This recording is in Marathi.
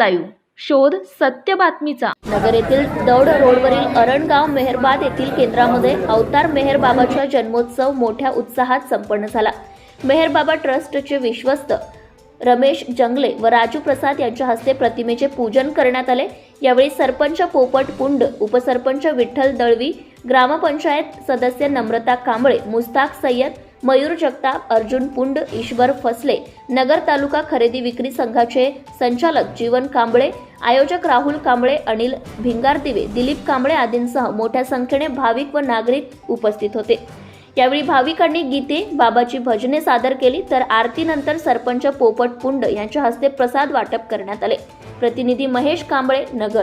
लाईव्ह. शोध सत्य बातमीचा. नगर येथील दौड रोडवरील अरणगाव मेहरबाद येथील केंद्रामध्ये अवतार मेहर बाबाचा जन्मोत्सव मोठ्या उत्साहात संपन्न झाला. मेहरबाबा ट्रस्टचे विश्वस्त रमेश जंगले व राजू प्रसाद यांच्या हस्ते प्रतिमेचे पूजन करण्यात आले. यावेळी सरपंच पोपट पुंड उपसरपंच विठ्ठल दळवी ग्रामपंचायत सदस्य नम्रता कांबळे मुस्ताक सय्यद मयूर जगताप अर्जुन पुंड ईश्वर फसले नगर तालुका खरेदी विक्री संघाचे संचालक जीवन कांबळे आयोजक राहुल कांबळे अनिल भिंगारदिवे दिलीप कांबळे आदींसह मोठ्या संख्येने भाविक व नागरिक उपस्थित होते. यावेळी भाविकांनी गीते बाबाची भजने सादर केली तर आरतीनंतर सरपंच पोपट पुंड यांच्या हस्ते प्रसाद वाटप करण्यात आले. प्रतिनिधी महेश कांबळे नगर.